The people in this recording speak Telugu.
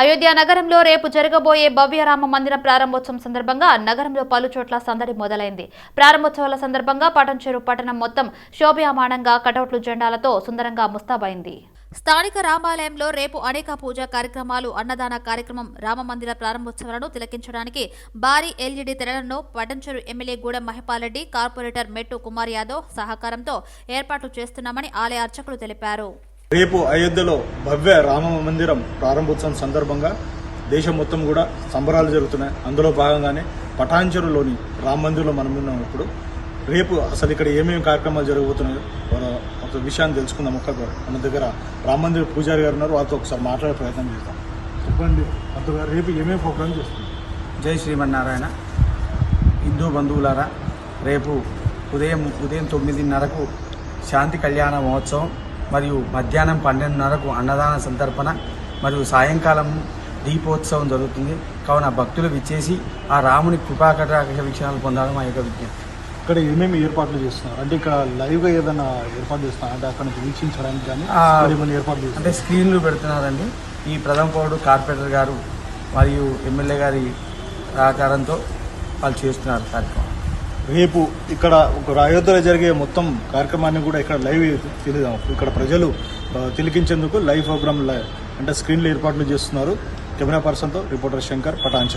అయోధ్య నగరంలో రేపు జరగబోయే భవ్యరామ మందిర మందిరం ప్రారంభోత్సవం సందర్భంగా నగరంలో పలు చోట్ల సందడి మొదలైంది. ప్రారంభోత్సవాల సందర్భంగా పటంచెరు పట్టణం మొత్తం శోభయమానంగా కటౌట్లు జెండాలతో సుందరంగా ముస్తాబైంది. స్థానిక రామాలయంలో రేపు అనేక పూజా కార్యక్రమాలు అన్నదాన కార్యక్రమం రామమందిర ప్రారంభోత్సవాలను తిలకించడానికి భారీ ఎల్ఈడి తెరలను పటంచెరు ఎమ్మెల్యే గూడెం మహిపాలరెడ్డి కార్పొరేటర్ మెట్టు కుమార్ యాదవ్ సహకారంతో ఏర్పాట్లు చేస్తున్నామని ఆలయ అర్చకులు తెలిపారు. రేపు అయోధ్యలో భవ్య రామ మందిరం ప్రారంభోత్సవం సందర్భంగా దేశం మొత్తం కూడా సంబరాలు జరుగుతున్నాయి. అందులో భాగంగానే పటాంచెరులోని రామ మందిర్లో మనం ఉన్నాం రేపు అసలు ఇక్కడ ఏమేమి కార్యక్రమాలు జరగబోతున్నాయో ఒక విషయాన్ని తెలుసుకుందాం ఒక్క మన దగ్గర రామ మందిర పూజారి గారు ఉన్నారు. వారితో ఒకసారి మాట్లాడే ప్రయత్నం చేద్దాం. చెప్పండి అంతగా రేపు ఏమేమి ప్రోగ్రామ్ చేస్తుంది జై శ్రీమన్నారాయణ. హిందూ బంధువులారా రేపు ఉదయం ఉదయం తొమ్మిదిన్నరకు శాంతి కళ్యాణ మహోత్సవం. మరియు మధ్యాహ్నం పన్నెండున్నరకు అన్నదాన సంతర్పణ మరియు సాయంకాలం దీపోత్సవం జరుగుతుంది. కావున భక్తులు విచ్చేసి ఆ రాముని కృపాకటాక్ష వీక్షణాలు పొందాలని మా యొక్క విజ్ఞప్తి. ఇక్కడ ఏమేమి ఏర్పాట్లు చేస్తున్నారు? అంటే ఇక్కడ లైవ్గా ఏదైనా ఏర్పాటు చేస్తున్నారు? అంటే అక్కడ నుంచి వీక్షించడానికి కానీ ఏమైనా ఏర్పాట్లు అంటే స్క్రీన్లు పెడుతున్నారండి. ఈ ప్రథమ పౌరుడు కార్పొరేటర్ గారు మరియు ఎమ్మెల్యే గారి సహకారంతో వాళ్ళు చేస్తున్నారు కార్యక్రమం. రేపు ఇక్కడ ఒక అయోధ్యలో జరిగే మొత్తం కార్యక్రమాన్ని కూడా ఇక్కడ లైవ్ తెలియదాం ఇక్కడ ప్రజలు తిలికించేందుకు తిలకించేందుకు లైవ్ ప్రోగ్రామ్ అంటే స్క్రీన్లు ఏర్పాట్లు చేస్తున్నారు. కెమెరా పర్సన్తో రిపోర్టర్ శంకర్ పటాంచం